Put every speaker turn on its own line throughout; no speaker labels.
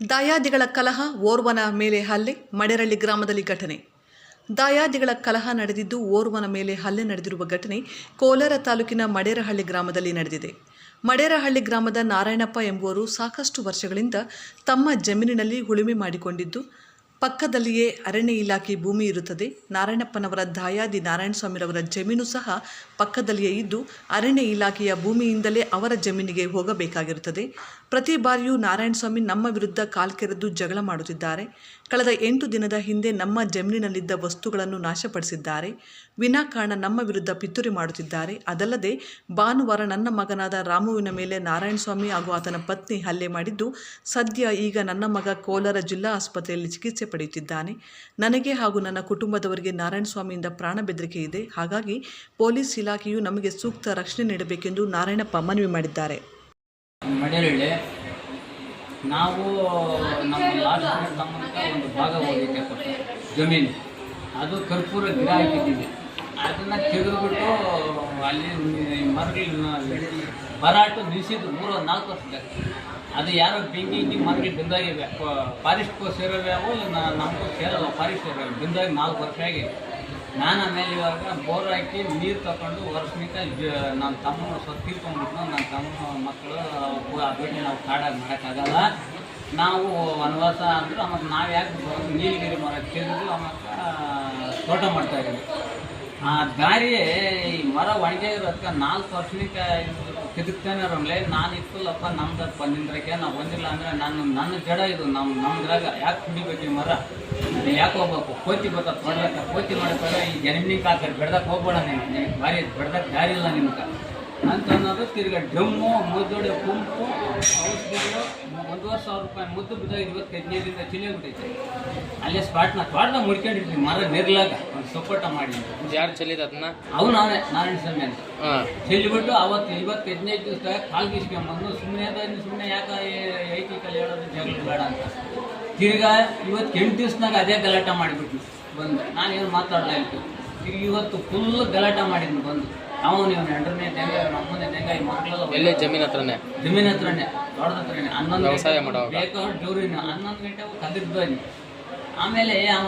ದಾಯಾದಿಗಳ ಕಲಹ ಓರ್ವನ ಮೇಲೆ ಹಲ್ಲೆ ಮಡೆರಳ್ಳಿ ಗ್ರಾಮದಲ್ಲಿ ಘಟನೆ. ದಾಯಾದಿಗಳ ಕಲಹ ನಡೆದಿದ್ದು ಓರ್ವನ ಮೇಲೆ ಹಲ್ಲೆ ನಡೆದಿರುವ ಘಟನೆ ಕೋಲಾರ ತಾಲೂಕಿನ ಮಡೇರಹಳ್ಳಿ ಗ್ರಾಮದಲ್ಲಿ ನಡೆದಿದೆ. ಮಡೇರಹಳ್ಳಿ ಗ್ರಾಮದ ನಾರಾಯಣಪ್ಪ ಎಂಬುವರು ಸಾಕಷ್ಟು ವರ್ಷಗಳಿಂದ ತಮ್ಮ ಜಮೀನಿನಲ್ಲಿ ಉಳುಮೆ ಮಾಡಿಕೊಂಡಿದ್ದು, ಪಕ್ಕದಲ್ಲಿಯೇ ಅರಣ್ಯ ಇಲಾಖೆ ಭೂಮಿ ಇರುತ್ತದೆ. ನಾರಾಯಣಪ್ಪನವರ ದಾಯಾದಿ ನಾರಾಯಣಸ್ವಾಮಿರವರ ಜಮೀನು ಸಹ ಪಕ್ಕದಲ್ಲಿಯೇ ಇದ್ದು, ಅರಣ್ಯ ಇಲಾಖೆಯ ಭೂಮಿಯಿಂದಲೇ ಅವರ ಜಮೀನಿಗೆ ಹೋಗಬೇಕಾಗಿರುತ್ತದೆ. ಪ್ರತಿ ಬಾರಿಯೂ ನಾರಾಯಣಸ್ವಾಮಿ ನಮ್ಮ ವಿರುದ್ಧ ಕಾಲ್ಕೆರೆದು ಜಗಳ ಮಾಡುತ್ತಿದ್ದಾರೆ. ಕಳೆದ ಎಂಟು ದಿನದ ಹಿಂದೆ ನಮ್ಮ ಜಮೀನಿನಲ್ಲಿದ್ದ ವಸ್ತುಗಳನ್ನು ನಾಶಪಡಿಸಿದ್ದಾರೆ. ವಿನಾಕಾರಣ ನಮ್ಮ ವಿರುದ್ಧ ಪಿತೂರಿ ಮಾಡುತ್ತಿದ್ದಾರೆ. ಅದಲ್ಲದೆ, ಭಾನುವಾರ ನನ್ನ ಮಗನಾದ ರಾಮುವಿನ ಮೇಲೆ ನಾರಾಯಣಸ್ವಾಮಿ ಹಾಗೂ ಆತನ ಪತ್ನಿ ಹಲ್ಲೆ ಮಾಡಿದ್ದು, ಸದ್ಯ ಈಗ ನನ್ನ ಮಗ ಕೋಲಾರ ಜಿಲ್ಲಾ ಆಸ್ಪತ್ರೆಯಲ್ಲಿ ಚಿಕಿತ್ಸೆ ಪಡೆಯುತ್ತಿದ್ದಾನೆ. ನನಗೆ ಹಾಗೂ ನನ್ನ ಕುಟುಂಬದವರಿಗೆ ನಾರಾಯಣಸ್ವಾಮಿಯಿಂದ ಪ್ರಾಣ ಬೆದರಿಕೆ ಇದೆ. ಹಾಗಾಗಿ, ಪೊಲೀಸ್ ಇಲಾಖೆಯು ನಮಗೆ ಸೂಕ್ತ ರಕ್ಷಣೆ ನೀಡಬೇಕೆಂದು ನಾರಾಯಣಪ್ಪ ಮನವಿ ಮಾಡಿದ್ದಾರೆ.
ಮಡಿಯಳ್ಳಿ ನಾವು ನಮ್ಮ ಲಾಸ್ಟ್ ಸಂಬಂಧ ಒಂದು ಭಾಗ ಹೋಗಿದ್ದೆ ಕೊಟ್ಟು ಜಮೀನು. ಅದು ಕರ್ಪೂರ ಗಿಡ ಹಾಕಿದ್ದೀವಿ. ಅದನ್ನು ತೆಗೆದುಬಿಟ್ಟು ಅಲ್ಲಿ ಮರಗಳನ್ನ ಬರಾಟು ನಿಲ್ಲಿಸಿದ್ರು ಮೂರು ನಾಲ್ಕು ವರ್ಷದ ಅದು ಯಾರೋ ಬೆಂಕಿ ಇಂಗಿ ಮರಗಳು ಬಿಂದಾಗಿವೆ. ಫಾರೆಸ್ಟ್ಗೂ ಸೇರೋವ್ಯಾವು ನಮಗೂ ಸೇರಲ್ಲ, ಫಾರೆಸ್ಟ್ ಸೇರೋ ಬಿಂದಾಗಿ ನಾಲ್ಕು ವರ್ಷ ಆಗಿದೆ. ನಾನು ಆಮೇಲೆ ಇವಾಗ ಬೋರ್ ಹಾಕಿ ನೀರು ತಗೊಂಡು ವರ್ಷನಿಕ ನಮ್ಮ ತಮ್ಮನ ಸ್ವಲ್ಪ ತೀರ್ಕೊಂಡ್ಬಿಟ್ಟು ನನ್ನ ತಮ್ಮನ ಮಕ್ಕಳು, ಆ ಭೇಟಿ ನಾವು ಕಾಡಾಗಿ ಮಾಡೋಕ್ಕಾಗಲ್ಲ. ನಾವು ವನವಾಸ ಅಂದ್ರೆ ಆಮೇಲೆ ನಾವು ಯಾಕೆ ನೀಲಗಿರಿ ಮರ ಕೇಳಿದ್ರು ಆಮೇಲೆ ತೋಟ ಮಾಡ್ತಾ ಇದ್ದೀವಿ. ಆ ದಾರಿ ಈ ಮರ ಒಣಗಿರೋದಕ್ಕೆ ನಾಲ್ಕು ವರ್ಷನಿಕ ತಿರುಗ್ತಾನೆ ಇರೋಂಗ್ಲೆ ನಾನು ಇತ್ತಲ್ಲಪ್ಪ ನಮ್ದು ನಿಂದ್ರಕ್ಕೆ ನಾವು ಬಂದಿಲ್ಲ ಅಂದರೆ ನಾನು ನನ್ನ ಜಡ ಇದು ನಮ್ಮ ನಮ್ದ್ರಾಗ ಯಾಕೆ ಕುಡಿಬೇಕು ಈ ಮರ? ಯಾಕೆ ಹೋಗ್ಬೇಕು ಕೋತಿ ಬರ್ತಾ ಕೊಡ್ಲಕ್ಕ ಕೋತಿ ಮಾಡ್ತಾರೆ ಈ ಜನಿಮಿನಿಗೆ ಕಾಕರ್ ಬೆಡ್ದಕ್ಕೆ ಹೋಗ್ಬೇಡ ನೀನು. ಭಾರಿ ಬೆಡ್ದಕ್ಕೆ ದಾರಿ ಇಲ್ಲ ನಿಮ್ಗೆ. ಅಂತ ಅನ್ನೋದು ತಿರ್ಗಾ ಡ್ರಮ್ಮು ಮುದ್ದೊಡೆ ಕುಂಪು, ಔಷಧಿಗಳು ವರ್ಷ ಸಾವಿರ ರೂಪಾಯಿ ಮುದ್ದು ಬಿದ್ದಾಗ ಇವತ್ತು ಹದಿನೈದರಿಂದ ಚಿಲ್ಲಿ ಬಿಟ್ಟೈತೆ ಅಲ್ಲೇ ಸ್ಪಾಟ್ನ ತೋಟದಾಗ ಮುಡ್ಕೊಂಡಿದ್ವಿ ಮರ ನೆರ್ಲಾಗ. ಸಪೋಟ ಮಾಡಿ
ಯಾರು ಚೆಲ್ಲಿದ ಅದನ್ನ?
ಅವನು ನಾನೇ ನಾರಾಯಣ ಸ್ವಾಮಿ ಅಂತ.
ಹಾಂ.
ಚೆಲ್ಲಿಬಿಟ್ಟು ಅವತ್ತು ಇವತ್ತು ಹದಿನೈದು ದಿವಸ ಕಾಲು ಗೀಸ್ಕೊಂಬಂದು ಸುಮ್ಮನೆ ಸುಮ್ಮನೆ ಯಾಕೆ ಐತಿಕಲ್ಲಿ ಹೇಳೋದು ಜಗಳ ಬೇಡ ಅಂತ. ತಿರ್ಗಾ ಇವತ್ತು ಎಂಟು ದಿವ್ಸನಾಗ ಅದೇ ಗಲಾಟೆ ಮಾಡಿಬಿಟ್ಟು ಬಂದು. ನಾನೇನು ಮಾತಾಡಲ್ಲ ಇತ್ತು ಈಗ ಇವತ್ತು ಫುಲ್ ಗಲಾಟೆ ಮಾಡಿದ್ನು ಬಂದು. ಅವನು ಇವನು ಎಂಟನೇ ತೆಂಗ ನಮ್ಮನೆ ತೆಂಗ ಈ ಮಕ್ಕಳೆಲ್ಲ
ಎಲ್ಲೇ ಜಮೀನ್ ಹತ್ರನೇ?
ಜಮೀನ್ ಹತ್ರನೇ ದೊಡ್ಡದ ಹತ್ರನೇ. ಹನ್ನೊಂದು
ವ್ಯವಸಾಯ?
ಬೇಕಾದ್ರೆ ಜೋರಿನ ಹನ್ನೊಂದು ಗಂಟೆ ಕದಿರ್ದು ಆಮೇಲೆ ಅವ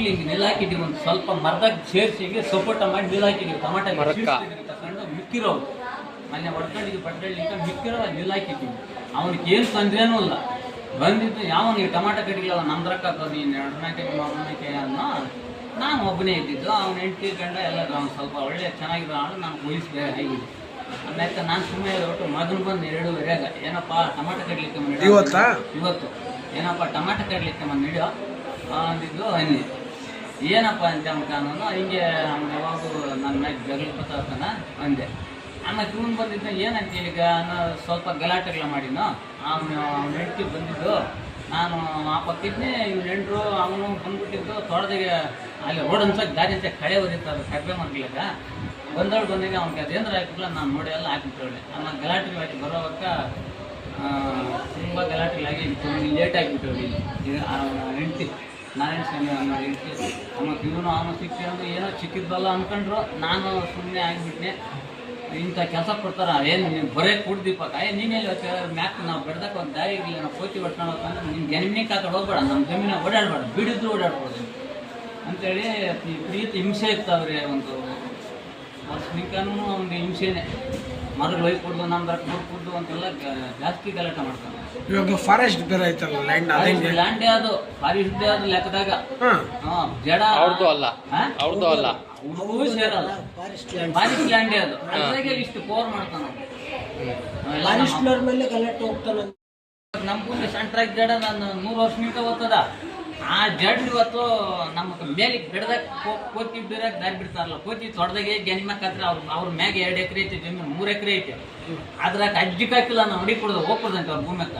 ಹಿಂಗೆ ನೆಲ ಹಾಕಿದ್ದೀವಿ ಒಂದು ಸ್ವಲ್ಪ ಮರದಾಗ ಸೇರಿಸಿ ಸಪೋಟ ಮಾಡಿ ನೆಲ ಹಾಕಿದ್ದೀವಿ ಟಮಾಟ? ತಗೊಂಡು ಮಿಕ್ಕಿರೋ ಮೊನ್ನೆ ಹೊಡ್ಕೊಂಡಿದ್ದು ಬಡ್ಕೊಳ್ಳಿಕ್ಕೆ ಮಿಕ್ಕಿರೋ ನೆಲ ಹಾಕಿದ್ದೀವಿ ಅವನಿಗೆ ಏನು ತೊಂದ್ರೇನೂ ಇಲ್ಲ. ಬಂದಿದ್ದು ಯಾವನಿಗೆ ಟಮಾಟ ಕಡಿಗಳಲ್ಲ ನಮ್ದ್ರಕ್ಕ ರೊಕ್ಕ ನೀನು ಎರಡನಾಕೆ ಮೂರನಾಕೆ ಅನ್ನೋ. ನಾನು ಒಬ್ಬನೇ ಇದ್ದಿದ್ದು ಅವ್ನ ಹೆಂಡತಿ ಗಂಡ ಎಲ್ಲ ಅವ್ನು ಸ್ವಲ್ಪ ಒಳ್ಳೆ ಚೆನ್ನಾಗಿರೋ ಆಳು ನಾನು ಮುಗಿಸ್ಬೇಕು ಆಗಿದೆ ಆಮೇಲೆ ನಾನು ಸುಮ್ಮನೆ ಒಟ್ಟು ಮಗನ ಬಂದು ಎರಡೂವರೆಗ ಏನಪ್ಪ ಟಮಾಟ ಕಡ್ಲಿಕ್ಕೆ
ಇವತ್ತಾ?
ಇವತ್ತು. ಏನಪ್ಪ ಟಮಾಟ ಕಡ್ಲಿಕ್ಕೆ ಬಂದು ಹಿಡಿಯೋ ಅಂದಿದ್ದು ಹನ್ನಿ ಏನಪ್ಪ ಅಂತ ನಾನು, ಹಿಂಗೆ ಅವ್ನು ಯಾವಾಗೂ ನನ್ನ ಮ್ಯಾಗ ಜಗಳ ಬರ್ತಾನ ಅಂದೆ. ಆಮೇಲೆ ಇವನು ಬಂದಿದ್ದ ಏನಂತ ಈಗ ಅನ್ನೋ ಸ್ವಲ್ಪ ಗಲಾಟೆಗಳ ಮಾಡಿನೋ ಅವನು ಅವ್ನ ಹೆಂಡತಿ ಬಂದಿದ್ದು, ನಾನು ಆ ಪಕ್ಕಿದ್ನೇ ಇವ್ನ ಹೆಂಡ್ರು ಅವನು ಬಂದ್ಬಿಟ್ಟಿದ್ದು ತೋಟದಾಗೆ ಅಲ್ಲಿ ರೋಡ್ ಅನ್ಸಕ್ಕೆ ದಾರಿ ಅಂತ ಕಳೆ ಹೊರಿತಾರೆ ಕಡಿಮೆ ಮಾಡ್ಲಿಕ್ಕ ಬಂದವಳು ಬಂದಾಗ ಅವ್ನಿಗೆ ಅದೇನಾರ ಹಾಕಿಲ್ಲ ನಾನು ನೋಡಿ ಎಲ್ಲ ಹಾಕಿಬಿಟ್ಟವಳೆ ಆಮೇಲೆ ಗಲಾಟೆ ಹಾಕಿ ಬರೋವಾಗ ತುಂಬ ಗಲಾಟೆಗಳಾಗಿ ಲೇಟ್ ಆಗಿಬಿಟ್ಟವಳಿ ಹೆಂಡ್ತಿ. ನಾರಾಯಣ ಸ್ವಾಮಿ ಅನ್ನೋ ಹೆಂಡ್ತಿ ಆಮೇಲೆ ಇವನು ಅವನು ಅಂದ್ರೆ ಏನೋ ಚಿಕ್ಕಿದ್ದಲ್ಲ ಅಂದ್ಕೊಂಡ್ರು ನಾನು ಸುಮ್ಮನೆ ಆಗಿಬಿಟ್ಟೆ ಇಂಥ ಕೆಲಸ ಕೊಡ್ತಾರೆ, ಏನು ನೀವು ಬರೇ ಕುಡ್ದೀಪಕ್ಕ ಏ ನೀನೆಲ್ಲ ಮ್ಯಾಕ್ ನಾವು ಬೆಡ್ದಕ್ಕೆ ಒಂದು ದಾರಿ ಇರಲಿ ನಾವು ಕೋತಿ ಹೊಡ್ಕೊಂಡು ಅಂದ್ರೆ ನಿಮ್ಗೆ ಜಮೀನಿಗೆ ಕಾಕೊಂಡು ಹೋಗ್ಬೇಡ ನಮ್ಮ ಜಮೀನ ಓಡಾಡಬೇಡ, ಬಿಡಿದ್ರು ಓಡಾಡ್ಬೋದು. ಅಂತೇಳಿ ಪ್ರೀತಿ ಹಿಂಸೆ ಇರ್ತಾವ್ರಿ ಒಂದು. ಸ್ನಿಕನೂ ಒಂದು ಹಿಂಸೆನೆ. ಮರಗಳು ಹೋಗಿ ಕುಡ್ದು ನಮ್ದು ಕುಡ್ದು ಕುಡ್ದು ಅಂತೆಲ್ಲ ಜಾಸ್ತಿ ಗಲಾಟೆ ಮಾಡ್ತಾರೆ.
ಇವಾಗ ಫಾರೆಸ್ಟ್ ಬೇರೆ ಐತಲ್ಲ ಲ್ಯಾಂಡ್ ಅದಂಗೆ?
ಲ್ಯಾಂಡೇ ಅದು ಫಾರೆಸ್ಟ್ ಅದು ಲೆಕ್ಕದಾಗ.
ಹಾಂ.
ಜಡ.
ಅವ್ರದ್ದು ಅಲ್ಲ? ಅವ್ರದ್ದು ಅಲ್ಲ.
ಅವ್ರಿಗೂ ಸೇರಲ್ಲ ಫಾರೆಸ್ಟ್ ಲ್ಯಾಂಡೇ ಅದು. ಅದ್ರಾಗೆ ಇಷ್ಟು ಕೋರ್ ಮಾಡ್ತಾನ
ಫಾರೆಸ್ಟ್ನವ್ರ ಮೇಲೆ ಗಲಾಟೆ ಹೋಗ್ತಾನೆ
ನಮ್ ಭೂಮಿ ಸೆಂಟ್ರಾಗಿ ಜಡ ನಾನು ನೂರು ವರ್ಷ ನಿಂತ ಹೋಗ್ತದ ಆ ಜಡ್ ಇವತ್ತು ನಮ್ಮ ಮೇಲೆ ಬಿಡದಾಗ ಕೋತಿ ಬಿಡಕ್ಕೆ ದಾರಿ ಬಿಡ್ತಾರಲ್ಲ ಕೋತಿ ತೊಡ್ದಾಗೆ ಜನ್ಮಕ್ಕಾದ್ರೆ ಅವ್ರ ಅವ್ರ ಮ್ಯಾಗ ಎರಡು ಎಕರೆ ಐತಿ ಜಮೀನು ಮೂರು ಎಕರೆ ಐತಿ. ಅದ್ರಾಗ ಅಜ್ಜಿ ಕಾಕಿಲ್ಲ ನಾವು ಹೊಡಿ ಹೋಗ್ಕೊಡ್ದಂತೆ ಅವ್ರ ಭೂಮಿಕ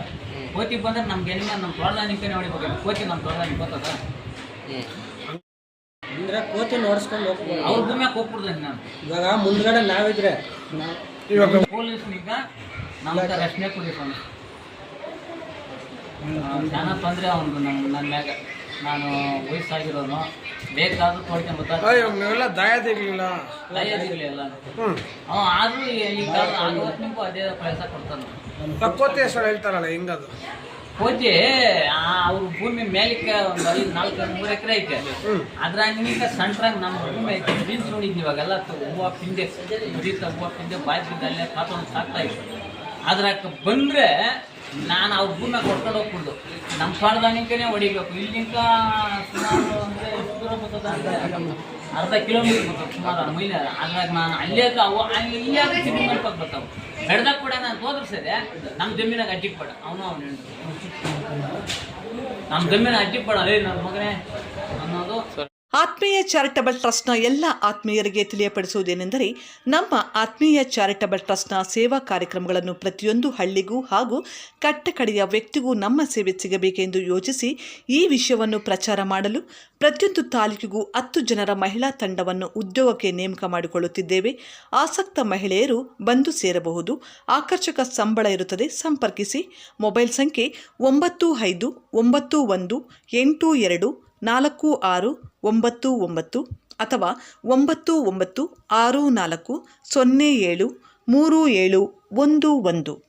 ಕೋತಿ ಬಂದ್ರೆ ನಮ್ಮ ಜನ್ಮ ನಮ್ಮ ತೊಡ್ದ ನಿಂತಾನೆ ಹೊಡಿಬೇಕು ಕೋತಿ ನಮ್ಮ ತೊಡ್ದ ನಿಂತದ
ಹ್ಞೂ
ಅಂದ್ರೆ ಕೋತಿ ನೋಡ್ಸ್ಕೊಂಡು ಹೋಗ್ಬೋದು
ಅವ್ರ ಭೂಮಿಯಾಗ ಹೋಗ್ಬಿಡ್ದಂತೆ ನಾನು
ಇವಾಗ ಮುಂದ್ಗಡೆ ನಾವಿದ್ರೆ
ಪೊಲೀಸ್ನಿಗ ನಮ್ಮ ರಕ್ಷಣೆ ಕೊಡಿ ಜನ ತೊಂದರೆ ಅವನು ನಮ್ಮ ನನ್ನ ಮ್ಯಾಗ. ನಾನು ವಯಸ್ಸಾಗಿರೋನು. ಬೇಕಾದ್ರೂ ಕೊಡ್ತೇನೆ
ಅದೇ ಇವಾಗ
ಅವ್ನು ಆದ್ರೂ ಈಗ ನಿಮಗೂ ಅದೇ ಪ್ರಯಾಸ ಕೊಡ್ತಾನೆ.
ತಕ್ಕೋತಿ ಹೆಸರು ಹೇಳ್ತಾರಲ್ಲ ಹಿಂಗದು?
ಕೋತಿ ಅವ್ರ ಭೂಮಿ ಮೇಲಕ್ಕೆ ಒಂದು ಐದು ನಾಲ್ಕು ಮೂರು ಎಕರೆ ಐತೆ. ಅದ್ರಾಗ ಸಣ್ಣ ನಮ್ಮ ಭೂಮಿ ಐತೆ. ಬೀನ್ಸ್ ನೋಡಿದ್ವಿ ಇವಾಗೆಲ್ಲ ಹೂವು ಪಿಂಡೆ ಉರಿತ ಹೂವು ಪಿಂಡೆ ಬಾಯಿ ಬಿದ್ದು ಅಲ್ಲೇ ಕಾತೊಂದು ಸಾಕ್ತಾ ಇತ್ತು ಅದ್ರಾಗ ಬಂದ್ರೆ ನಾನು ಅವ್ರ ಭೂಮಿ ಕೊಡ್ಕೊಂಡು ಹೋಗ್ಬಿಡ್ದು. ನಮ್ಮ ಪಾಡ್ದಾನಿಕನೇ ಹೊಡಿಬೇಕು. ಬರ್ತದ? ಅರ್ಧ ಕಿಲೋಮೀಟರ್ ಬರ್ತದೆ ಸುಮಾರು ಮೈಲಿ ಅದ್ರಾಗ ನಾನು ಅಲ್ಲೇ ಅವು ಇಲ್ಲೇ ಜಮೀನು ಮಾಡ್ಕೊಂಡು ಬರ್ತಾವೆ. ಬೆಳ್ದಾಗ ಕೂಡ ನಾನು ಹೋದ್ರೆ ಸರಿ ನಮ್ಮ ಜಮೀನಾಗ ಅಡ್ಡಿ ಪಡ. ಅವನು ಅವನು ನಮ್ಮ ಜಮೀನಾಗ ಅಡ್ಡಿ ಪಡ. ಅದೇ ನನ್ನ ಮಗನೇ ಅನ್ನೋದು
ಆತ್ಮೀಯ ಚಾರಿಟಬಲ್ ಟ್ರಸ್ಟ್ನ ಎಲ್ಲ ಆತ್ಮೀಯರಿಗೆ ತಿಳಿಯಪಡಿಸುವುದೇನೆಂದರೆ, ನಮ್ಮ ಆತ್ಮೀಯ ಚಾರಿಟಬಲ್ ಟ್ರಸ್ಟ್ನ ಸೇವಾ ಕಾರ್ಯಕ್ರಮಗಳನ್ನು ಪ್ರತಿಯೊಂದು ಹಳ್ಳಿಗೂ ಹಾಗೂ ಕಟ್ಟಕಡೆಯ ವ್ಯಕ್ತಿಗೂ ನಮ್ಮ ಸೇವೆ ಸಿಗಬೇಕೆಂದು ಯೋಚಿಸಿ ಈ ವಿಷಯವನ್ನು ಪ್ರಚಾರ ಮಾಡಲು ಪ್ರತಿಯೊಂದು ತಾಲೂಕಿಗೂ ಹತ್ತು ಜನರ ಮಹಿಳಾ ತಂಡವನ್ನು ಉದ್ಯೋಗಕ್ಕೆ ನೇಮಕ ಮಾಡಿಕೊಳ್ಳುತ್ತಿದ್ದೇವೆ. ಆಸಕ್ತ ಮಹಿಳೆಯರು ಬಂದು ಸೇರಬಹುದು. ಆಕರ್ಷಕ ಸಂಬಳ ಇರುತ್ತದೆ. ಸಂಪರ್ಕಿಸಿ. ಮೊಬೈಲ್ ಸಂಖ್ಯೆ ಒಂಬತ್ತು ಐದು ಒಂಬತ್ತು ಒಂದು ಎಂಟು ಎರಡು ನಾಲ್ಕು ಆರು ಒಂಬತ್ತು ಒಂಬತ್ತು ಅಥವಾ ಒಂಬತ್ತು ಒಂಬತ್ತು ಆರು ನಾಲ್ಕು ಸೊನ್ನೆ ಏಳು ಮೂರು ಏಳು ಒಂದು ಒಂದು.